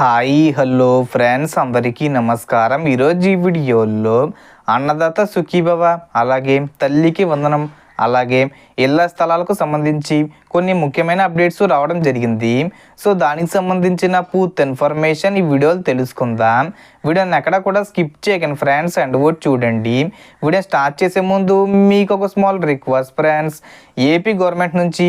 Hi hello friends అందరికీ నమస్కారం. ఈరోజు ఈ వీడియోలో అన్నదాత సుఖీభవ అలాగే తల్లికి వందనం అలాగే ఇళ్ళ స్థలాలకు సంబంధించి కొన్ని ముఖ్యమైన అప్డేట్స్ రావడం జరిగింది. సో దానికి సంబంధించిన పూర్తి ఇన్ఫర్మేషన్ ఈ వీడియోలో తెలుసుకుందాం. వీడియోని ఎక్కడ కూడా స్కిప్ చేయకండి ఫ్రెండ్స్ అండ్ కూడా చూడండి. వీడియో స్టార్ట్ చేసే ముందు మీకు ఒక small request friends. AP government నుంచి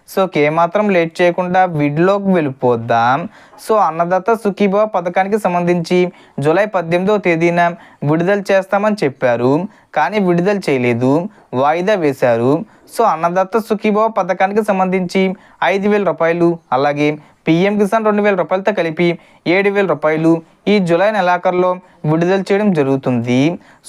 సో ఏమాత్రం లేట్ చేయకుండా విడిలోకి వెళ్ళిపోద్దాం సో అన్నదాత సుఖీభవ పథకానికి సంబంధించి జూలై పద్దెనిమిదవ తేదీన విడుదల చేస్తామని చెప్పారు. కానీ విడుదల చేయలేదు. వాయిదా వేశారు. సో అన్నదాత సుఖీభవ పథకానికి సంబంధించి ఐదు వేల రూపాయలు అలాగే పిఎం కిసాన్ రెండు వేల రూపాయలతో కలిపి ఏడు వేల రూపాయలు ఈ జూలై నెలాఖరులో విడుదల చేయడం జరుగుతుంది.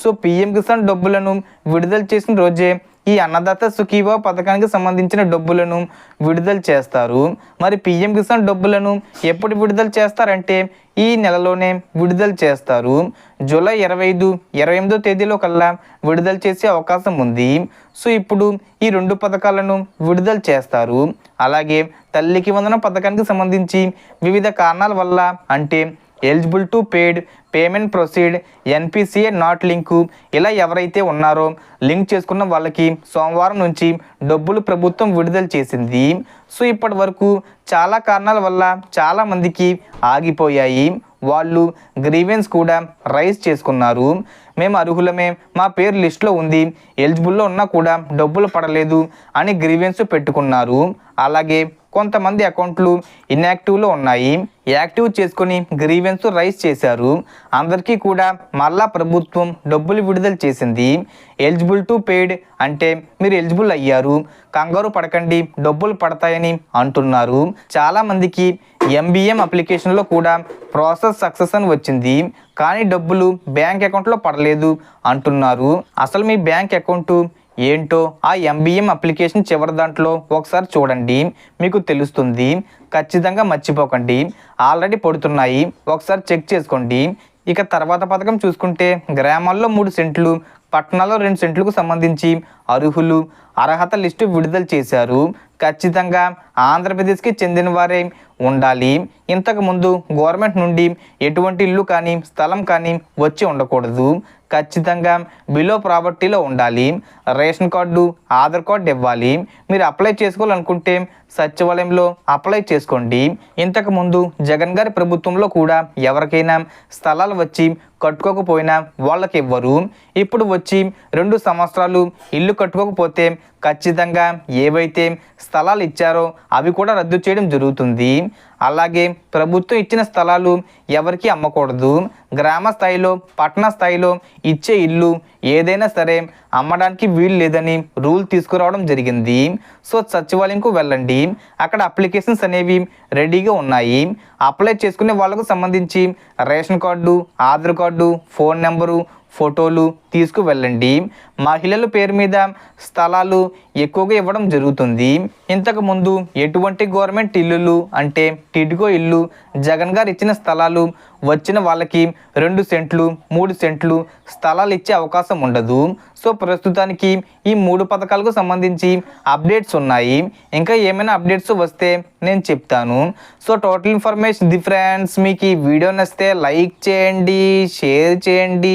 సో పిఎం కిసాన్ డబ్బులను విడుదల చేసిన రోజే ఈ అన్నదాత సుఖీభావ పథకానికి సంబంధించిన డబ్బులను విడుదల చేస్తారు. మరి పిఎం కిసాన్ డబ్బులను ఎప్పుడు విడుదల చేస్తారంటే ఈ నెలలోనే విడుదల చేస్తారు. జూలై ఇరవై ఐదు ఇరవై ఎనిమిదో తేదీలో కల్లా విడుదల చేసే అవకాశం ఉంది. సో ఇప్పుడు ఈ రెండు పథకాలను విడుదల చేస్తారు. అలాగే తల్లికి వందన పథకానికి సంబంధించి వివిధ కారణాల వల్ల అంటే eligible to paid payment proceed NPCI not link ఇలా ఎవరైతే ఉన్నారో లింక్ చేసుకున్న వాళ్ళకి సోమవారం నుంచి డబ్బులు ప్రభుత్వం విడుదల చేసింది. సో ఇప్పటి వరకు చాలా కారణాల వల్ల చాలామందికి ఆగిపోయాయి. వాళ్ళు గ్రీవెన్స్ కూడా రైజ్ చేసుకున్నారు. మేము అర్హులమే మా పేరు లిస్ట్లో ఉంది. ఎలిజిబుల్లో ఉన్నా కూడా డబ్బులు పడలేదు అని గ్రీవెన్స్ పెట్టుకున్నారు. అలాగే కొంతమంది అకౌంట్లు ఇన్యాక్టివ్లో ఉన్నాయి. యాక్టివ్ చేసుకొని గ్రీవెన్స్ రైజ్ చేశారు. అందరికీ కూడా మళ్ళా ప్రభుత్వం డబ్బులు విడుదల చేసింది. ఎలిజిబుల్ టు పెయిడ్ అంటే మీరు ఎలిజిబుల్ అయ్యారు. కంగారు పడకండి డబ్బులు పడతాయని అంటున్నారు. చాలామందికి ఎంబీఎం అప్లికేషన్లో కూడా ప్రాసెస్ సక్సెస్ అని వచ్చింది. కానీ డబ్బులు బ్యాంక్ అకౌంట్లో పడలేదు అంటున్నారు. అసలు మీ బ్యాంక్ అకౌంటు ఏంటో? ఆ ఎంబీఎం అప్లికేషన్ చివరి దాంట్లో. ఒకసారి చూడండి. మీకు తెలుస్తుంది. ఖచ్చితంగా మర్చిపోకండి. ఆల్రెడీ పడుతున్నాయి. ఒకసారి చెక్ చేసుకోండి. ఇక తర్వాత పథకం చూసుకుంటే గ్రామాల్లో మూడు సెంట్లు పట్టణాల్లో రెండు సెంట్లకు సంబంధించి అర్హులు అర్హత లిస్టు విడుదల చేశారు. ఖచ్చితంగా ఆంధ్రప్రదేశ్కి చెందిన వారే ఉండాలి. ఇంతకుముందు గవర్నమెంట్ నుండి ఎటువంటి ఇల్లు కానీ స్థలం కానీ వచ్చి ఉండకూడదు. ఖచ్చితంగా బిలో ప్రాపర్టీలో ఉండాలి. రేషన్ కార్డు ఆధార్ కార్డు ఇవ్వాలి. మీరు అప్లై చేసుకోవాలనుకుంటే సచివాలయంలో అప్లై చేసుకోండి. ఇంతకుముందు జగన్ గారి ప్రభుత్వంలో కూడా ఎవరికైనా స్థలాలు వచ్చి కట్టుకోకపోయినా వాళ్ళకి ఇవ్వరు. ఇప్పుడు వచ్చి రెండు సంవత్సరాలు ఇల్లు కట్టుకోకపోతే ఖచ్చితంగా ఏవైతే స్థలాలు ఇచ్చారో అవి కూడా రద్దు చేయడం జరుగుతుంది. అలాగే ప్రభుత్వం ఇచ్చిన స్థలాలు ఎవరికి అమ్మకూడదు. గ్రామ స్థాయిలో పట్టణ స్థాయిలో ఇచ్చే ఇల్లు ఏదైనా సరే అమ్మడానికి వీలు లేదని రూల్ తీసుకురావడం జరిగింది. సో సచివాలయంకు వెళ్ళండి. అక్కడ అప్లికేషన్స్ అనేవి రెడీగా ఉన్నాయి. అప్లై చేసుకునే వాళ్ళకు సంబంధించి ration card Aadhaar card phone number ఫోటోలు తీసుకువెళ్ళండి. మహిళల పేరు మీద స్థలాలు ఎక్కువగా ఇవ్వడం జరుగుతుంది. ఇంతకుముందు ఎటువంటి గవర్నమెంట్ ఇల్లులు అంటే టిడ్కో ఇల్లు జగన్ గారు ఇచ్చిన స్థలాలు వచ్చిన వాళ్ళకి రెండు సెంట్లు మూడు సెంట్లు స్థలాలు ఇచ్చే అవకాశం ఉండదు. సో ప్రస్తుతానికి ఈ మూడు పథకాలకు సంబంధించి అప్డేట్స్ ఉన్నాయి. ఇంకా ఏమైనా అప్డేట్స్ వస్తే నేను చెప్తాను. సో టోటల్ ఇన్ఫర్మేషన్ డిఫరెన్స్ మీకు ఈ వీడియో నచ్చితే లైక్ చేయండి షేర్ చేయండి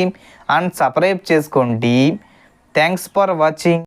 అండ్ సబ్స్క్రైబ్ చేసుకోండి. Thanks for watching.